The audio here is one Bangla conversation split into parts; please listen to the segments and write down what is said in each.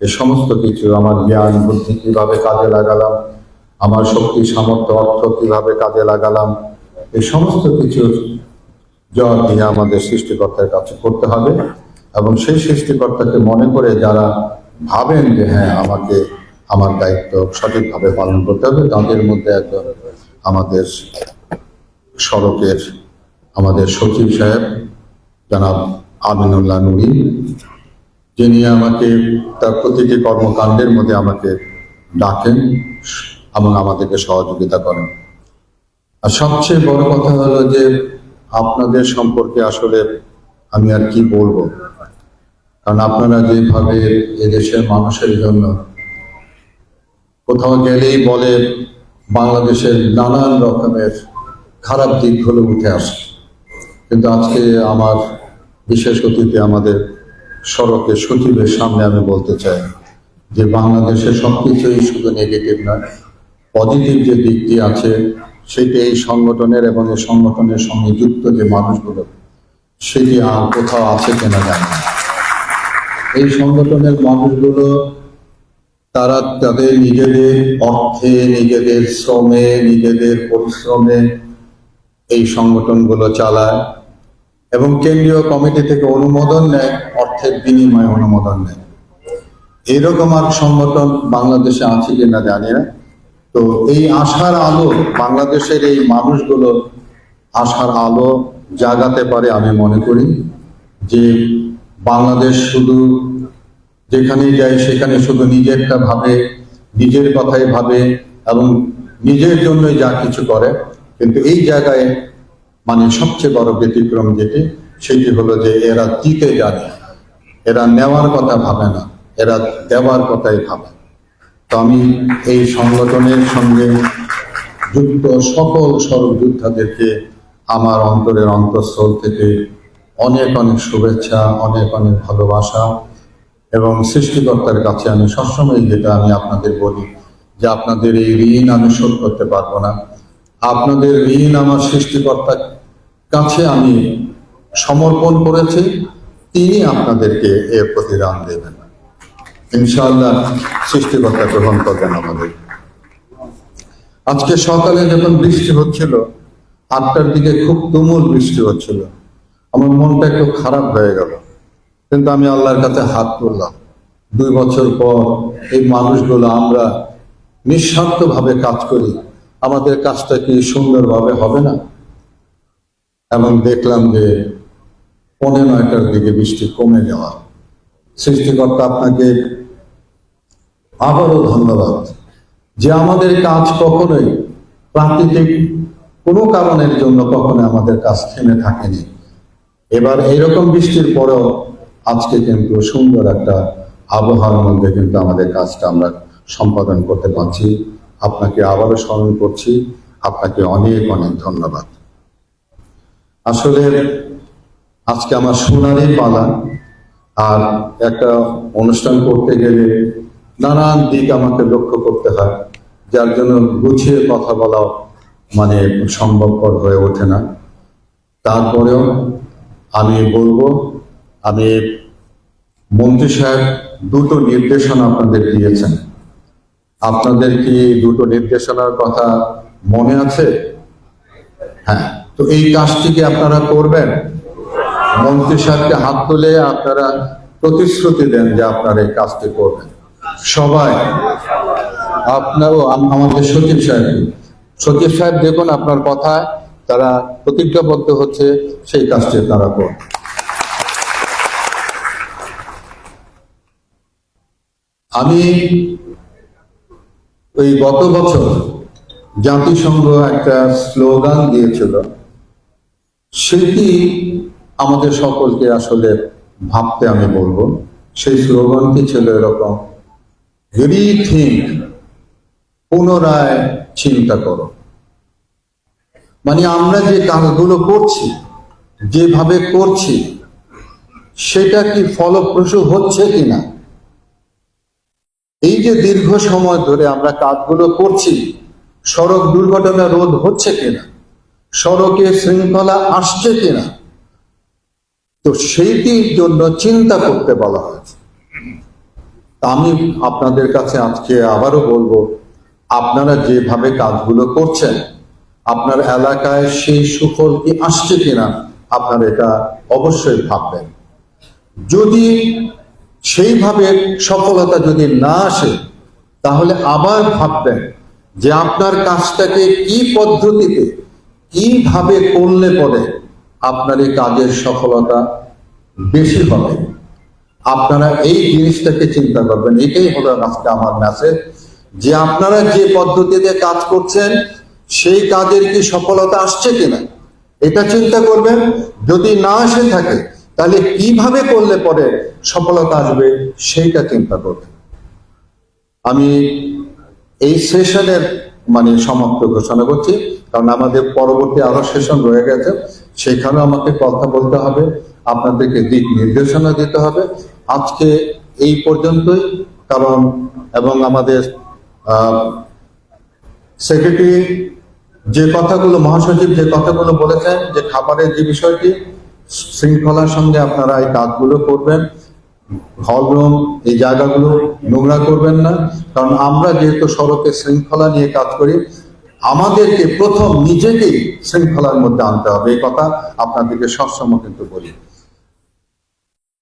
এ সমস্ত কিছু, আমার জ্ঞান, বুদ্ধি কীভাবে কাজে লাগালাম, আমার শক্তি, সামর্থ্য, অর্থ কীভাবে কাজে লাগালাম এই সমস্ত কিছুর জবাব দিয়ে আমাদের সৃষ্টিকর্তার কাছে করতে হবে। এবং সেই সৃষ্টিকর্তাকে মনে করে যারা ভাবেন যে হ্যাঁ আমাকে আমার দায়িত্ব সঠিকভাবে পালন করতে হবে, তাদের মধ্যে একজন আমাদের সড়কের আমাদের সচিব সাহেব, জনাব আমিনুল্লাহ নুরি। যিনি আমাকে তার প্রতিটি কর্মকাণ্ডের মধ্যে আমাকে ডাকেন এবং আমাদেরকে সহযোগিতা করেন। আর সবচেয়ে বড় কথা হলো যে আপনাদের সম্পর্কে আসলে আমি আর কি বলব? কারণ আপনারা যেভাবে এদেশের মানুষের জন্য কোথাও গেলেই বলে বাংলাদেশের নানান রকমের খারাপ দিকগুলো উঠে আসে। কিন্তু আজকে আমার বিশেষ অতিথি আমাদের সড়কে সচিবের সামনে আমি বলতে চাই যে বাংলাদেশের সবকিছুই শুধু নেগেটিভ নয়। পজিটিভ যে দিকটি আছে, সেটি এই সংগঠনের এবং এই সংগঠনের সঙ্গে যুক্ত যে মানুষগুলো, সেটি আর কোথাও আছে কিনা জানি না। এই সংগঠনের মানুষগুলো, তারা তাদের নিজেদের অর্থে, নিজেদের শ্রমে, নিজেদের পরিশ্রমে এই সংগঠনগুলো চালায়। এবং কেন্দ্রীয় কমিটি থেকে অনুমোদন নেয়, অর্থের বিনিময়ে অনুমোদন নেয়। এরকম আর সংগঠন বাংলাদেশে আছে কিনা জানি না। তো এই আশার আলো, বাংলাদেশের এই মানুষগুলো আশার আলো জাগাতে পারে আমি মনে করি যে বাংলাদেশ শুধু যেখানেই যায় সেখানে শুধু নিজেরটা ভাবে, নিজের কথাই ভাবে এবং নিজের জন্যই যা কিছু করে। কিন্তু এই জায়গায় মানে সবচেয়ে বড় ব্যতিক্রম যেটি, সেটি হলো যে এরা দিতে জানে। এরা নেওয়ার কথা ভাবে না, এরা দেওয়ার কথাই ভাবে। তো আমি এই সংগঠনের সঙ্গে যুক্ত সকল সড়ক যোদ্ধাদেরকে আমার অন্তরের অন্তঃস্থল থেকে অনেক অনেক শুভেচ্ছা, অনেক অনেক ভালোবাসা এবং সৃষ্টিকর্তার কাছে আমি সবসময় যেটা আমি আপনাদের বলি যে আপনাদের এই ঋণ আমি শোধ করতে পারব না। আপনাদের ঋণ আমার সৃষ্টিকর্তার কাছে আমি সমর্পণ করেছি, তিনি আপনাদেরকে এর প্রতিদান দেবেন। ইনশাআল্লাহ সৃষ্টিকর্তা গ্রহণ করবেন আমাদের। আজকে সকালে যখন বৃষ্টি হচ্ছিল, আটটার দিকে খুব তুমুল বৃষ্টি হচ্ছিল। আমার মনটা একটু খারাপ হয়ে গেল। কিন্তু আমি আল্লাহর কাছে হাত তুললাম। দুই বছর পর এই মানুষগুলো আমরা নিঃস্বার্থভাবে কাজ করি। আমাদের কাজটা কি সুন্দরভাবে হবে না? এবং দেখলাম যে পৌনে নয়টার দিকে বৃষ্টি কমে যাওয়া সৃষ্টিকর্তা আপনাকে আবারও ধন্যবাদ যে আমাদের কাজ কখনোই প্রাকৃতিক কোনো কারণের জন্য কখনো আমাদের কাজ থেমে থাকেনি। এবার এইরকম বৃষ্টির পরেও আজকে কিন্তু সুন্দর একটা আবহাওয়ার মধ্যে কিন্তু আমাদের কাজটা আমরা সম্পাদন করতে পারছি। আপনাকে আবারও স্মরণ করছি। আপনাকে অনেক অনেক ধন্যবাদ। আসলে আজকে আমার সোনারই পালা আর একটা অনুষ্ঠান করতে গেলে নানান দিক আমাকে লক্ষ্য করতে হয়, যার জন্য গুছিয়ে কথা বলা মানে সম্ভবপর হয়ে ওঠে না। তারপরেও আমি বলব, আমি মন্ত্রী সাহেব দুটো নির্দেশনা আপনাদের দিয়েছেন। আপনাদের কি দুটো নির্দেশনার কথা মনে আছে? হ্যাঁ। তো এই কাজটি কি আপনারা করবেন? মন্ত্রী সাহেবকে হাত তুলে আপনারা প্রতিশ্রুতি দেন যে আপনারা এই কাজটি করবেন। সবাই আপনারও আমাদের সচিব সাহেব। সচিব সাহেব দেখুন আপনার কথায়, তারা প্রতিজ্ঞাবদ্ধ হচ্ছে, সেই কাজটি তারা করবে আমি ওই গত বছর জাতিসংঘ একটা স্লোগান দিয়েছিল সেটি আমাদের সকলকে আসলে ভাবতে আমি বলব। সেই স্লোগানটি ছিল এরকম রিথিঙ্ক পুনরায় চিন্তা করো। মানে আমরা যে কাজগুলো করছি, যেভাবে করছি, সেটা কি ফলপ্রসূ হচ্ছে কিনা? এই যে দীর্ঘ সময় ধরে আমরা কাজগুলো করছি, সড়ক দুর্ঘটনা রোধ হচ্ছে কিনা? সড়কে শৃঙ্খলা আসছে কিনা? তো সেইটির জন্য চিন্তা করতে বলা হয়েছে। আমি আপনাদের কাছে আজকে আবারও বলব, আপনারা যেভাবে কাজগুলো করছেন, আপনার এলাকায় সেই সুফল কি আসছে কিনা, আপনারা এটা অবশ্যই ভাববেন। যদি সেইভাবে সফলতা যদি না আসে, তাহলে আবার ভাববেন যে আপনার কাজটাকে কি পদ্ধতিতে কীভাবে করলে পরে আপনার এই কাজের সফলতা বেশি হবে? আপনারা এই জিনিসটাকে চিন্তা করবেন। এটাই হলো আজকে আমার মেসেজ যে আপনারা যে পদ্ধতিতে কাজ করছেন, সেই কাজের কি সফলতা আসছে কিনা? এটা চিন্তা করবেন। যদি না এসে থাকে, তাহলে কীভাবে করলে পরে সফলতা আসবে, সেইটা চিন্তা করবেন। আমি এই সেশনের মানে সমাপ্ত ঘোষণা করছি। কারণ আমাদের পরবর্তী আরও সেশন রয়ে গেছে, সেখানেও আমাকে কথা বলতে হবে, আপনাদেরকে দিক নির্দেশনা দিতে হবে। আজকে এই পর্যন্তই, কারণ এবং আমাদের সেক্রেটারি যে কথাগুলো, মহাসচিব যে কথাগুলো বলেছেন, যে খাবারের যে বিষয়টি, শৃঙ্খলার সঙ্গে আপনারা এই কাজগুলো করবেন। হলরুম, এই জায়গাগুলো নোংরা করবেন না। কারণ আমরা যেহেতু সড়কে শৃঙ্খলা নিয়ে কাজ করি, আমাদেরকে প্রথম নিজেকেই শৃঙ্খলার মধ্যে আনতে হবে, এই কথা আপনাদেরকে সবসময় কিন্তু বলি।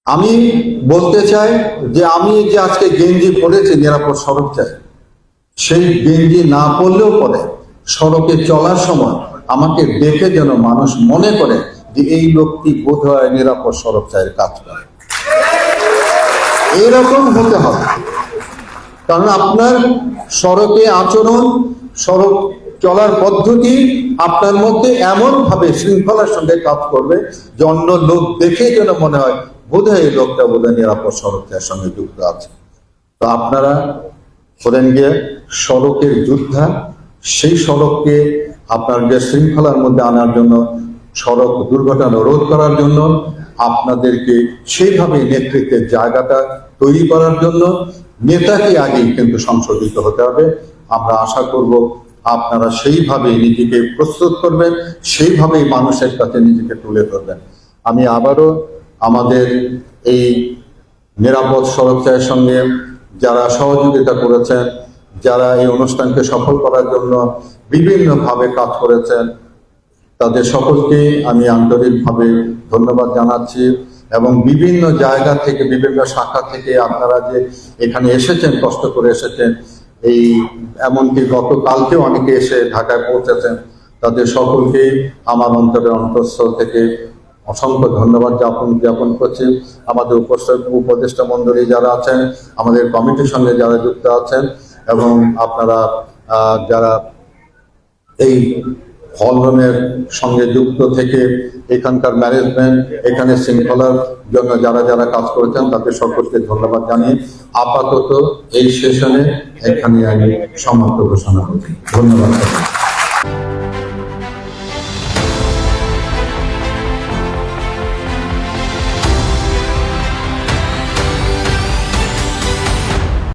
আমি বলতে চাই যে আমি যে আজকে গেঞ্জি পরেছি, নিরাপদ সড়ক চাই, সেই গেঞ্জি না পড়লেও পরে সড়কে চলার সময় আমাকে দেখে যেন মানুষ মনে করে যে এই লোকটি বোধ হয় নিরাপদ সড়ক চায়ের কাজ করে। এরকম হতে হবে। কারণ আপনার সড়কে আচরণ, সড়ক চলার পদ্ধতি আপনার মধ্যে এমন ভাবে শৃঙ্খলার সঙ্গে কাজ করবে যে অন্য লোক দেখে যেন মনে হয় বোধ হয় এই লোকটা বোধ হয় নিরাপদ সড়কের সঙ্গে যুক্ত আছে। তো আপনারা করেন গিয়ে সড়কের যোদ্ধা, সেই সড়ককে আপনার যে শৃঙ্খলার মধ্যে আনার জন্য, সড়ক দুর্ঘটনা রোধ করার জন্য আপনাদেরকে সেইভাবে নেতৃত্বের জায়গাটা তৈরি করার জন্য নেতাকে আগেই কিন্তু সংশোধিত হতে হবে। আমরা আশা করব আপনারা সেইভাবে নিজেকে প্রস্তুত করবেন, সেইভাবেই মানুষের কাছে নিজেকে তুলে ধরবেন। আমি আবারও আমাদের এই নিরাপদ সড়ক চায়ের সঙ্গে যারা সহযোগিতা করেছেন, যারা এই অনুষ্ঠানকে সফল করার জন্য বিভিন্নভাবে কাজ করেছেন তাদের সকলকে আমি আন্তরিকভাবে ধন্যবাদ জানাচ্ছি এবং বিভিন্ন জায়গা থেকে, বিভিন্ন শাখা থেকে আপনারা যে এখানে এসেছেন, কষ্ট করে এসেছেন, এই এমনকি গতকালকেও অনেকে এসে ঢাকায় পৌঁছেছেন, তাদের সকলকে আমার অন্তরের অন্তঃস্থল থেকে অসংখ্য ধন্যবাদ জ্ঞাপন জ্ঞাপন করছি। আমাদের উপদেষ্টা মন্ডলী যারা আছেন, আমাদের কমিটির সঙ্গে যারা যুক্ত আছেন এবং আপনারা যারা এই হলরুমের সঙ্গে যুক্ত থেকে এখানকার ম্যানেজমেন্ট, এখানে শৃঙ্খলার জন্য যারা যারা কাজ করেছেন, তাদের সকলকে ধন্যবাদ জানিয়ে আপাতত এই সেশনে এখানে আমি সমাপ্ত ঘোষণা করছি। ধন্যবাদ।